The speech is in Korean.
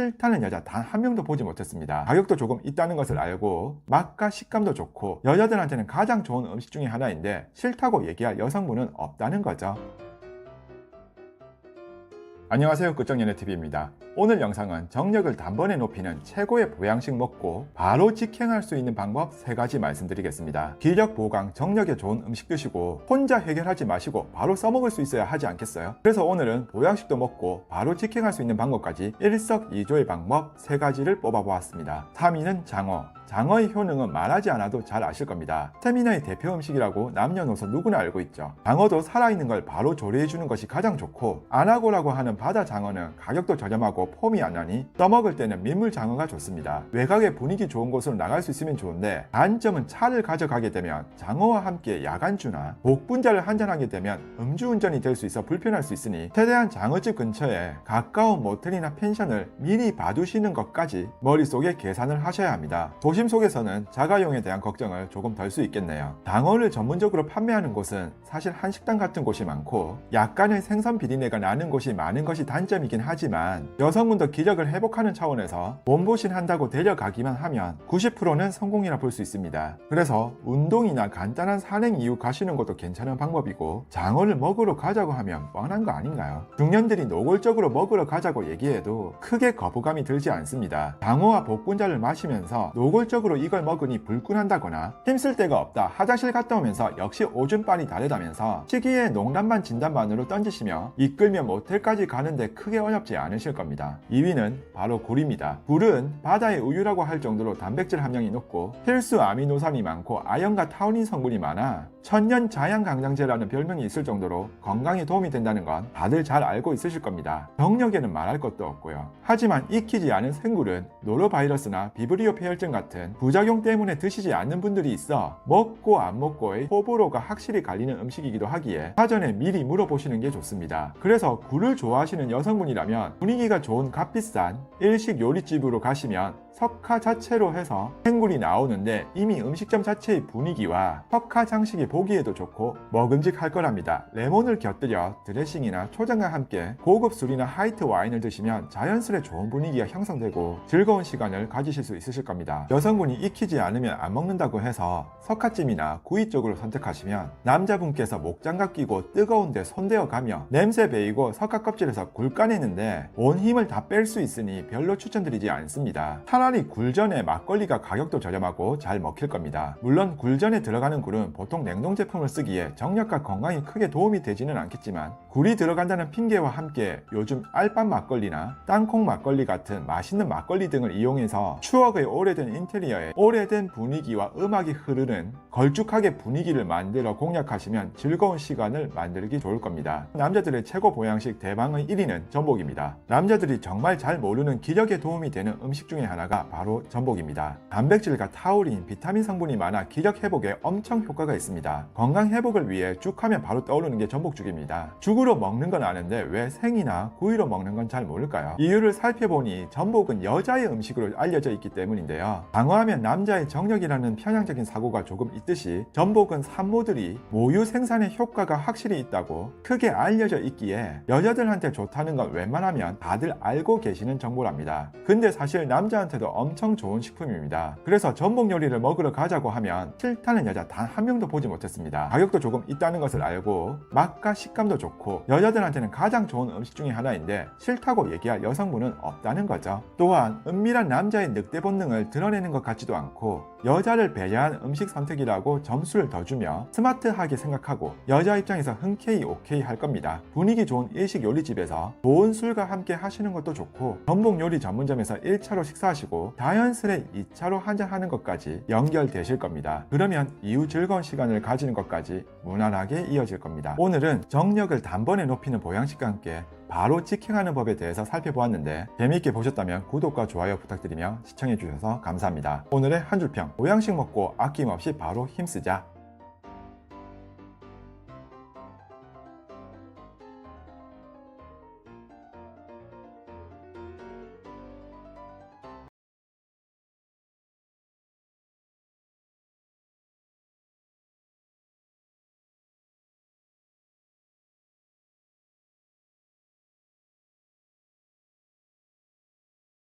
싫다는 여자 단 한 명도 보지 못했습니다. 가격도 조금 있다는 것을 알고 맛과 식감도 좋고 여자들한테는 가장 좋은 음식 중에 하나인데 싫다고 얘기할 여성분은 없다는 거죠. 안녕하세요 끝정연애TV입니다. 오늘 영상은 정력을 단번에 높이는 최고의 보양식 먹고 바로 직행할 수 있는 방법 3가지 말씀드리겠습니다. 기력 보강, 정력에 좋은 음식 드시고 혼자 해결하지 마시고 바로 써먹을 수 있어야 하지 않겠어요? 그래서 오늘은 보양식도 먹고 바로 직행할 수 있는 방법까지 일석이조의 방법 3가지를 뽑아보았습니다. 3위는 장어. 장어의 효능은 말하지 않아도 잘 아실 겁니다. 스테미너의 대표 음식이라고 남녀노소 누구나 알고 있죠. 장어도 살아있는 걸 바로 조리해주는 것이 가장 좋고 아나고라고 하는 바다 장어는 가격도 저렴하고 폼이 안 나니 떠먹을 때는 민물 장어가 좋습니다. 외곽에 분위기 좋은 곳으로 나갈 수 있으면 좋은데 단점은 차를 가져가게 되면 장어와 함께 야간주나 복분자를 한잔하게 되면 음주운전이 될 수 있어 불편할 수 있으니 최대한 장어집 근처에 가까운 모텔이나 펜션을 미리 봐두시는 것까지 머릿속에 계산을 하셔야 합니다. 도심 속에서는 자가용에 대한 걱정을 조금 덜 수 있겠네요. 장어를 전문적으로 판매하는 곳은 사실 한식당 같은 곳이 많고 약간의 생선 비린내가 나는 곳이 많은 것이 단점이긴 하지만 여성분도 기력을 회복하는 차원에서 몸보신 한다고 데려가기만 하면 90%는 성공이라 볼 수 있습니다. 그래서 운동이나 간단한 산행 이후 가시는 것도 괜찮은 방법이고 장어를 먹으러 가자고 하면 뻔한 거 아닌가요? 중년들이 노골적으로 먹으러 가자고 얘기해도 크게 거부감이 들지 않습니다. 장어와 복분자를 마시면서 노골적으로 이걸 먹으니 불끈한다거나 힘쓸 데가 없다 화장실 갔다 오면서 역시 오줌빨이 다르다면서 시기에 농담반 진담반으로 던지시며 이끌며 모텔까지 가는데 크게 어렵지 않으실 겁니다. 2위는 바로 굴입니다. 굴은 바다의 우유라고 할 정도로 단백질 함량이 높고 필수 아미노산이 많고 아연과 타우린 성분이 많아 천년 자양 강장제라는 별명이 있을 정도로 건강에 도움이 된다는 건 다들 잘 알고 있으실 겁니다. 병력에는 말할 것도 없고요. 하지만 익히지 않은 생굴은 노로바이러스나 비브리오 폐혈증 같은 부작용 때문에 드시지 않는 분들이 있어 먹고 안 먹고의 호불호가 확실히 갈리는 음식이기도 하기에 사전에 미리 물어보시는 게 좋습니다. 그래서 굴을 좋아하시는 여성분이라면 분위기가 좋은 값비싼 일식 요리집으로 가시면 석화 자체로 해서 생굴이 나오는데 이미 음식점 자체의 분위기와 석화 장식이 보기에도 좋고 먹음직할 거랍니다. 레몬을 곁들여 드레싱이나 초장과 함께 고급 술이나 하이트 와인을 드시면 자연스레 좋은 분위기가 형성되고 즐거운 시간을 가지실 수 있으실 겁니다. 여성분이 익히지 않으면 안 먹는다고 해서 석화찜이나 구이 쪽으로 선택하시면 남자분께서 목장갑 끼고 뜨거운데 손대어 가며 냄새 배이고 석화 껍질에서 굴 까내는데 온 힘을 다 뺄 수 있으니 별로 추천드리지 않습니다. 차라리 굴전에 막걸리가 가격도 저렴하고 잘 먹힐 겁니다. 물론 굴전에 들어가는 굴은 보통 냉동 제품을 쓰기에 정력과 건강에 크게 도움이 되지는 않겠지만 굴이 들어간다는 핑계와 함께 요즘 알밤 막걸리나 땅콩 막걸리 같은 맛있는 막걸리 등을 이용해서 추억의 오래된 인테리어에 오래된 분위기와 음악이 흐르는 걸쭉하게 분위기를 만들어 공략하시면 즐거운 시간을 만들기 좋을 겁니다. 남자들의 최고 보양식 대망의 1위는 전복입니다. 남자들이 정말 잘 모르는 기력에 도움이 되는 음식 중에 하나가 바로 전복입니다. 단백질과 타우린, 비타민 성분이 많아 기력 회복에 엄청 효과가 있습니다. 건강 회복을 위해 죽 하면 바로 떠오르는 게 전복죽입니다. 죽으로 먹는 건 아는데 왜 생이나 구이로 먹는 건 잘 모를까요? 이유를 살펴보니 전복은 여자의 음식으로 알려져 있기 때문인데요. 방어하면 남자의 정력이라는 편향적인 사고가 조금 있듯이 전복은 산모들이 모유 생산에 효과가 확실히 있다고 크게 알려져 있기에 여자들한테 좋다는 건 웬만하면 다들 알고 계시는 정보랍니다. 근데 사실 남자한테 도 엄청 좋은 식품입니다. 그래서 전복 요리를 먹으러 가자고 하면 싫다는 여자 단 한 명도 보지 못했습니다. 가격도 조금 있다는 것을 알고 맛과 식감도 좋고 여자들한테는 가장 좋은 음식 중에 하나인데 싫다고 얘기할 여성분은 없다는 거죠. 또한 은밀한 남자의 늑대 본능을 드러내는 것 같지도 않고 여자를 배려한 음식 선택이라고 점수를 더 주며 스마트하게 생각하고 여자 입장에서 흔쾌히 오케이 할 겁니다. 분위기 좋은 일식 요리집에서 좋은 술과 함께 하시는 것도 좋고 전복 요리 전문점에서 1차로 식사하시고 자연스레 2차로 한잔하는 것까지 연결되실 겁니다. 그러면 이후 즐거운 시간을 가지는 것까지 무난하게 이어질 겁니다. 오늘은 정력을 단번에 높이는 보양식과 함께 바로 직행하는 법에 대해서 살펴보았는데 재미있게 보셨다면 구독과 좋아요 부탁드리며 시청해주셔서 감사합니다. 오늘의 한 줄평 보양식 먹고 아낌없이 바로 힘쓰자